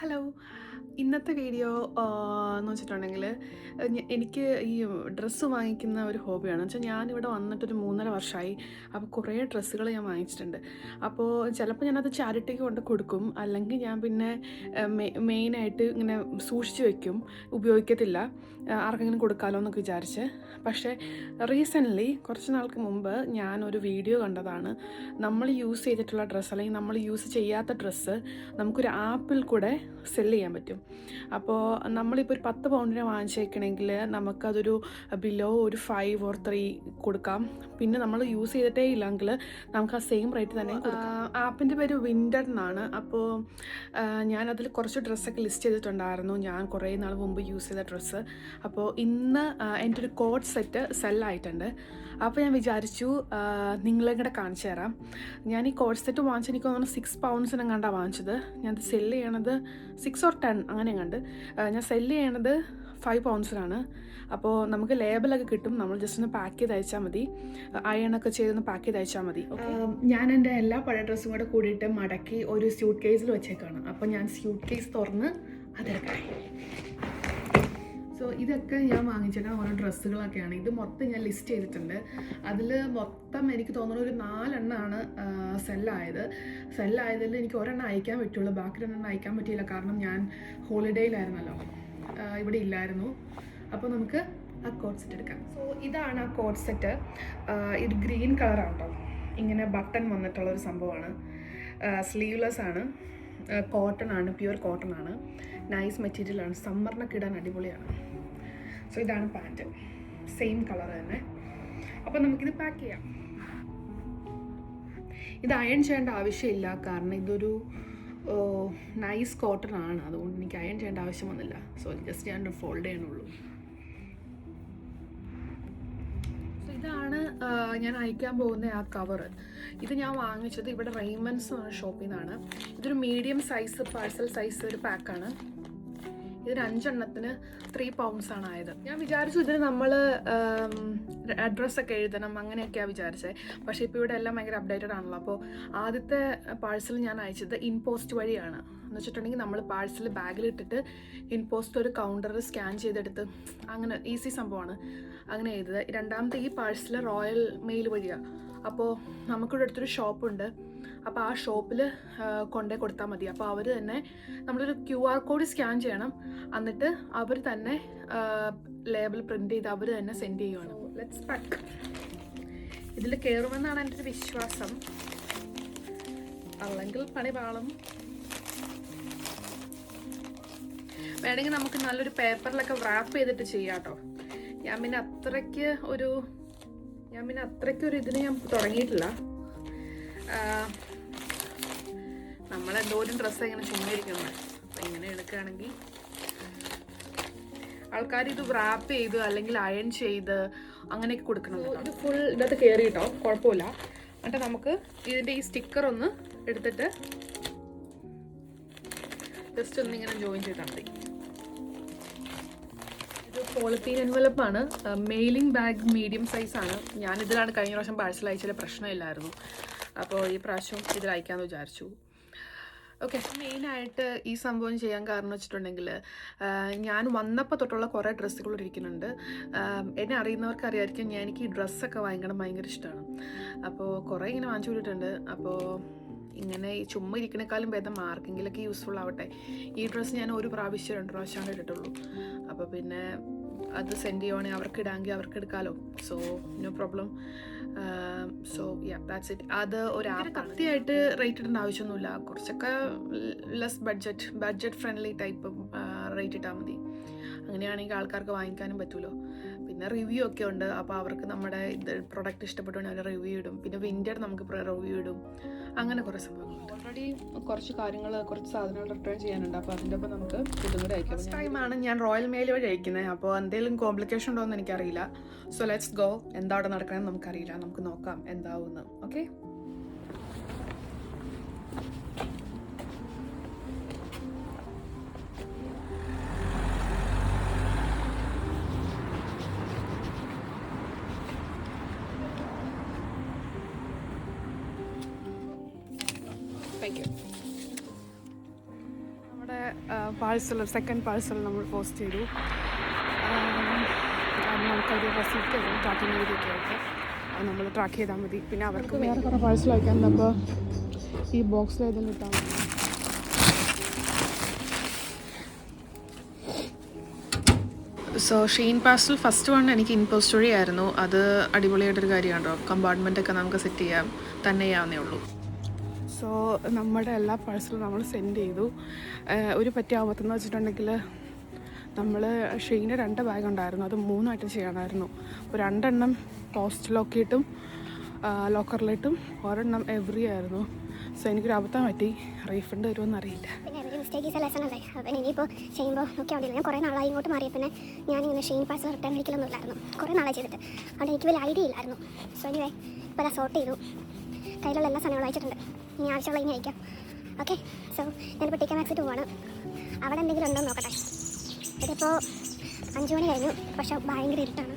Hello ഇന്നത്തെ video എന്ന് വെച്ചിട്ടുണ്ടെങ്കിൽ എനിക്ക് ഈ ഡ്രസ്സ് വാങ്ങിക്കുന്ന ഒരു ഹോബിയാണ്. വെച്ചാൽ ഞാനിവിടെ വന്നിട്ടൊരു മൂന്നര വർഷമായി അപ്പോൾ കുറേ ഡ്രസ്സുകൾ ഞാൻ വാങ്ങിച്ചിട്ടുണ്ട്. അപ്പോൾ ചിലപ്പോൾ ഞാനത് ചാരിറ്റിക്ക് കൊണ്ട് കൊടുക്കും. അല്ലെങ്കിൽ ഞാൻ പിന്നെ മെയിനായിട്ട് ഇങ്ങനെ സൂക്ഷിച്ച് വെക്കും. ഉപയോഗിക്കത്തില്ല. ആർക്കെങ്കിലും കൊടുക്കാമല്ലോ എന്നൊക്കെ വിചാരിച്ച്. പക്ഷേ റീസെന്റ്ലി കുറച്ച് നാൾക്ക് മുമ്പ് ഞാനൊരു വീഡിയോ കണ്ടതാണ്. നമ്മൾ യൂസ് ചെയ്തിട്ടുള്ള ഡ്രസ്സ് അല്ലെങ്കിൽ നമ്മൾ യൂസ് ചെയ്യാത്ത ഡ്രസ്സ് നമുക്കൊരു ആപ്പിൽ കൂടെ സെൽ ചെയ്യാൻ പറ്റും. അപ്പോൾ നമ്മളിപ്പോൾ ഒരു പത്ത് പൗണ്ടിന് വാങ്ങിച്ചേക്കണമെങ്കിൽ നമുക്കതൊരു ബിലോ ഒരു ഫൈവ് ഓർ ത്രീ കൊടുക്കാം. പിന്നെ നമ്മൾ യൂസ് ചെയ്തിട്ടേ ഇല്ലെങ്കിൽ നമുക്ക് ആ സെയിം റേറ്റ് തന്നെ ആപ്പിന്റെ പേര് വിന്റർ എന്നാണ് അപ്പോൾ ഞാനതിൽ കുറച്ച് ഡ്രസ്സൊക്കെ ലിസ്റ്റ് ചെയ്തിട്ടുണ്ടായിരുന്നു. ഞാൻ കുറേ നാൾ മുമ്പ് യൂസ് ചെയ്ത ഡ്രസ്സ് അപ്പോൾ ഇന്ന് എന്റെ ഒരു കോഡ് സെറ്റ് സെല്ലായിട്ടുണ്ട് അപ്പോൾ ഞാൻ വിചാരിച്ചു നിങ്ങളെ കൂടെ കാണിച്ചു തരാം. ഞാൻ ഈ കോഡ് സെറ്റ് വാങ്ങിച്ച് എനിക്ക് തോന്നുന്നു സിക്സ് പൗണ്ട്സിനും കണ്ടാണ് വാങ്ങിച്ചത്. ഞാനത് സെല്ല് ചെയ്യണത് സിക്സ് ഓർ ടെൻ അങ്ങനെ കണ്ട്. ഞാൻ സെല്ല് ചെയ്യണത് ഫൈവ് പൗണ്ട്സിനാണ് അപ്പോൾ നമുക്ക് ലേബലൊക്കെ കിട്ടും. നമ്മൾ ജസ്റ്റ് ഒന്ന് പാക്ക് ചെയ്ത് അയച്ചാൽ മതി. അയണൊക്കെ ചെയ്തൊന്ന് പാക്ക് ചെയ്ത് അയച്ചാൽ മതി. ഞാൻ എന്റെ എല്ലാ പഴയ ഡ്രസ്സും കൂടെ കൂടിയിട്ട് മടക്കി ഒരു സ്യൂട്ട് കേസിൽ വെച്ചേക്കാണ്. അപ്പോൾ ഞാൻ സ്യൂട്ട് കേസ് തുറന്ന് അതെടുക്കാം സോ ഇതൊക്കെ ഞാൻ വാങ്ങിച്ചിട്ട് ഓരോ ഡ്രസ്സുകളൊക്കെയാണ്. ഇത് മൊത്തം ഞാൻ ലിസ്റ്റ് ചെയ്തിട്ടുണ്ട്. അതിൽ മൊത്തം എനിക്ക് തോന്നുന്ന ഒരു നാലെണ്ണമാണ് സെല്ലായത്. സെല്ലായതിൽ എനിക്ക് ഒരെണ്ണം അയക്കാൻ പറ്റുള്ളൂ. ബാക്കി രണ്ടെണ്ണം അയക്കാൻ പറ്റിയില്ല. കാരണം ഞാൻ ഹോളിഡേയിലായിരുന്നല്ലോ. ഇവിടെ ഇല്ലായിരുന്നു. അപ്പോൾ നമുക്ക് ആ കോട്ട് സെറ്റ് എടുക്കാം. സോ ഇതാണ് ആ കോട്ട് സെറ്റ് ഇത് ഗ്രീൻ കളറാണ് കേട്ടോ ഇങ്ങനെ ബട്ടൺ വന്നിട്ടുള്ള ഒരു സംഭവമാണ്. സ്ലീവ്ലെസ് ആണ്. കോട്ടൺ ആണ്. പ്യുവർ കോട്ടൺ ആണ്. നൈസ് മെറ്റീരിയലാണ് സമ്മറിനൊക്കെ ഇടാൻ അടിപൊളിയാണ്. സോ ഇതാണ് പാന്റ് സെയിം കളർ തന്നെ. അപ്പോൾ നമുക്കിത് പാക്ക് ചെയ്യാം. ഇത് അയൺ ചെയ്യേണ്ട ആവശ്യമില്ല. കാരണം ഇതൊരു നൈസ് കോട്ടൺ ആണ്. അതുകൊണ്ട് എനിക്ക് അയൺ ചെയ്യേണ്ട ആവശ്യം വന്നില്ല. സോ ജസ്റ്റ് ഞാൻ ഫോൾഡ് ചെയ്യണുള്ളൂ. ഇതാണ് ഞാൻ അയക്കാൻ പോകുന്ന ആ കവർ ഇത് ഞാൻ വാങ്ങിച്ചത് ഇവിടെ റെയ്മൻസ് ഷോപ്പിൽ നിന്നാണ്. ഇതൊരു മീഡിയം സൈസ് പാഴ്സൽ സൈസ് ഒരു പാക്കാണ് ഇതിന് അഞ്ചെണ്ണത്തിന് ത്രീ പൗണ്ട്സ് ആണ് ആയത്. ഞാൻ വിചാരിച്ചു ഇതിന് നമ്മൾ അഡ്രസ്സൊക്കെ എഴുതണം അങ്ങനെയൊക്കെയാണ് വിചാരിച്ചത് പക്ഷേ ഇപ്പോൾ ഇവിടെ എല്ലാം ഭയങ്കര അപ്ഡേറ്റഡ് ആണല്ലോ. അപ്പോൾ ആദ്യത്തെ പാഴ്സൽ ഞാൻ അയച്ചത് ഇൻപോസ്റ്റ് വഴിയാണ്. എന്ന് വെച്ചിട്ടുണ്ടെങ്കിൽ നമ്മൾ പാഴ്സൽ ബാഗിലിട്ടിട്ട് ഇൻപോസ്റ്റ് ഒരു കൗണ്ടറിൽ സ്കാൻ ചെയ്തെടുത്ത് അങ്ങനെ ഈസി സംഭവമാണ്. അങ്ങനെ ചെയ്തത് രണ്ടാമത്തെ ഈ പാഴ്സൽ റോയൽ മെയിൽ വഴിയാണ് അപ്പോൾ നമുക്കിവിടെ അടുത്തൊരു ഷോപ്പുണ്ട്. അപ്പോൾ ആ ഷോപ്പിൽ കൊണ്ടേ കൊടുത്താൽ മതി. അപ്പോൾ അവർ തന്നെ നമ്മളൊരു ക്യു ആർ കോഡ് സ്കാൻ ചെയ്യണം. എന്നിട്ട് അവർ തന്നെ ലേബിൾ പ്രിന്റ് ചെയ്ത് അവർ തന്നെ സെൻഡ് ചെയ്യുവാണ്. ലെറ്റ്സ് പാക്ക് ഇതിൽ കയറുമെന്നാണ് എന്റെ ഒരു വിശ്വാസം. അല്ലെങ്കിൽ പണി പാളും വേണമെങ്കിൽ നമുക്ക് നല്ലൊരു പേപ്പറിലൊക്കെ റാപ്പ് ചെയ്തിട്ട് ചെയ്യാം കേട്ടോ ഞാൻ പിന്നെ അത്രയ്ക്ക് ഒരു ഞാൻ പിന്നെ അത്രയ്ക്കൊരു ഇതിന് ഞാൻ തുടങ്ങിയിട്ടില്ല. നമ്മളെന്തോരം ഡ്രസ്സ് ഇങ്ങനെ ചുമ്മായിരിക്കുന്നത് അപ്പം ഇങ്ങനെ എടുക്കുകയാണെങ്കിൽ ആൾക്കാർ ഇത് റാപ്പ് ചെയ്ത് അല്ലെങ്കിൽ അയൺ ചെയ്ത് അങ്ങനെയൊക്കെ കൊടുക്കണം കേട്ടോ. ഇത് ഫുൾ ഇതിനകത്ത് കയറി കേട്ടോ കുഴപ്പമില്ല. എന്നിട്ട് നമുക്ക് ഇതിന്റെ ഈ സ്റ്റിക്കർ ഒന്ന് എടുത്തിട്ട് ജസ്റ്റ് ഒന്ന് ഇങ്ങനെ ജോയിൻ ചെയ്താൽ മതി. പോളിത്തീൻ എൻവലപ്പാണ്. മെയിലിംഗ് ബാഗ് മീഡിയം സൈസാണ് ഞാൻ ഇതിലാണ് കഴിഞ്ഞ പ്രാവശ്യം പാഴ്സൽ അയച്ചാൽ പ്രശ്നമില്ലായിരുന്നു. അപ്പോൾ ഈ പ്രാവശ്യം ഇതിൽ അയക്കാമെന്ന് വിചാരിച്ചു. ഓക്കെ മെയിനായിട്ട് ഈ സംഭവം ചെയ്യാൻ കാരണം വെച്ചിട്ടുണ്ടെങ്കിൽ ഞാൻ വന്നപ്പോൾ തൊട്ടുള്ള കുറേ ഡ്രസ്സുകൾ ഇരിക്കുന്നുണ്ട്. എന്നെ അറിയുന്നവർക്ക് അറിയാമായിരിക്കും ഞാൻ എനിക്ക് ഈ ഡ്രസ്സൊക്കെ ഭയങ്കര ഭയങ്കര ഇഷ്ടമാണ് അപ്പോൾ കുറേ ഇങ്ങനെ വാങ്ങിച്ചു വിട്ടിട്ടുണ്ട് അപ്പോൾ ഇങ്ങനെ ഈ ചുമ്മാ ഇരിക്കണേക്കാളും ഭേദം ആർക്കെങ്കിലൊക്കെ യൂസ്ഫുൾ ആവട്ടെ. ഈ ഡ്രസ്സ് ഞാൻ ഒരു പ്രാവശ്യം രണ്ട് പ്രാവശ്യമാണ് ഇട്ടിട്ടുള്ളൂ. അപ്പോൾ പിന്നെ അത് സെൻഡ് ചെയ്യുവാണെങ്കിൽ അവർക്ക് ഇടാമെങ്കിൽ അവർക്ക് എടുക്കാമല്ലോ so no problem so yeah that's it അത് ഒരു ആപ്പ് കത്തിയായിട്ട് റേറ്റ് ഇടേണ്ട ആവശ്യമൊന്നുമില്ല. കുറച്ചൊക്കെ less budget budget friendly type rate ഇട്ടാൽ മതി. അങ്ങനെയാണെങ്കിൽ ആൾക്കാർക്ക് വാങ്ങിക്കാനും പറ്റുമല്ലോ പിന്നെ റിവ്യൂ ഒക്കെ ഉണ്ട്. അപ്പോൾ അവർക്ക് നമ്മുടെ ഇത് പ്രൊഡക്റ്റ് ഇഷ്ടപ്പെട്ടുകൊണ്ട് അവർ റിവ്യൂ ഇടും. പിന്നെ വിന്റർ നമുക്ക് റിവ്യൂ ഇടും. അങ്ങനെ കുറേ സംഭവങ്ങളുണ്ട്. ഓൾറെഡി കുറച്ച് കാര്യങ്ങൾ കുറച്ച് സാധനങ്ങൾ റിട്ടേൺ ചെയ്യാനുണ്ട്. അപ്പോൾ അതിന്റെ ഒപ്പം നമുക്ക് ഇതും കൂടെ അയക്കാം. ഫസ്റ്റ് ടൈമാണ് ഞാൻ റോയൽ മെയിൽ വഴി അയക്കുന്നത് അപ്പോൾ എന്തെങ്കിലും കോംപ്ലിക്കേഷൻ ഉണ്ടോ എന്ന് എനിക്കറിയില്ല. സോ ലെറ്റ്സ് ഗോ എന്താണ് അവിടെ നടക്കണമെന്ന് നമുക്കറിയില്ല. നമുക്ക് നോക്കാം എന്താവുമെന്ന് ഓക്കെ താങ്ക് യു. നമ്മുടെ പാഴ്സൽ സെക്കൻഡ് പാഴ്സൽ നമ്മൾ പോസ്റ്റ് ചെയ്തു. നമുക്കത് റെസിപ്റ്റ് രീതിയൊക്കെ ആയിട്ട്. നമ്മൾ ട്രാക്ക് ചെയ്താൽ മതി. പിന്നെ അവർക്ക് വേറെ കുറേ പാഴ്സൽ അയക്കാൻ അപ്പോൾ ഈ ബോക്സിൽ ഏതെങ്കിലും ഇട്ടാൽ മതി. So Shein pastel first one എനിക്ക് ഇൻപോസ്റ്റ് വഴി ആയിരുന്നു. അത് അടിപൊളിയായിട്ടൊരു കാര്യമാണോ കമ്പാർട്ട്മെന്റ് ഒക്കെ നമുക്ക് സെറ്റ് ചെയ്യാം. തന്നെ ചെയ്യാവുന്നേ ഉള്ളൂ. സോ നമ്മുടെ എല്ലാ പാഴ്സലും നമ്മൾ സെൻഡ് ചെയ്തു. ഒരു പറ്റിയ ആപത്തെന്ന് വെച്ചിട്ടുണ്ടെങ്കിൽ നമ്മൾ ഷെയിന്റെ രണ്ട് ബാഗ് ഉണ്ടായിരുന്നു. അത് മൂന്നായിട്ട് ചെയ്യണമായിരുന്നു അപ്പോൾ രണ്ടെണ്ണം പോസ്റ്റിലൊക്കെയിട്ടും ലോക്കറിലിട്ടും ഒരെണ്ണം എവറി ആയിരുന്നു. സോ എനിക്കൊരു അബദ്ധം പറ്റി. റീഫണ്ട് വരുമോ എന്നറിയില്ല പിന്നെ ഒരു മിസ്റ്റേക്ക് ഈസ് ലെസൺ അല്ലേ അപ്പം ഇനിയിപ്പോൾ ചെയ്യുമ്പോൾ മതിയില്ല. ഞാൻ കുറേ നാളായി ഇങ്ങോട്ട് മാറിയ പിന്നെ ഞാനിങ്ങനെ ഷെയിൻ പാഴ്സൽ റിട്ടേൺ അടിക്കലൊന്നുമില്ലായിരുന്നു കുറേ നാളായി ചെയ്തിട്ട്. അതുകൊണ്ട് എനിക്ക് വലിയ ഐഡിയ ഇല്ലായിരുന്നു. സോ എനിവേ ഇപ്പോൾ സോർട്ട് ചെയ്തു. കയ്യിലുള്ള എല്ലാ സാധനങ്ങളും അയച്ചിട്ടുണ്ട്. ഇനി ആവശ്യമുള്ള ഇനി അയക്കാം. ഓക്കെ സോ ഞാനിപ്പോൾ ടിക്കൻ മാക്സിറ്റ് പോവാണ്. അവിടെ എന്തെങ്കിലും ഉണ്ടോ നോക്കട്ടെ. ഇതിപ്പോൾ അഞ്ച് മണി കഴിഞ്ഞു. പക്ഷെ ഭയങ്കര ഇരുട്ടാണ്.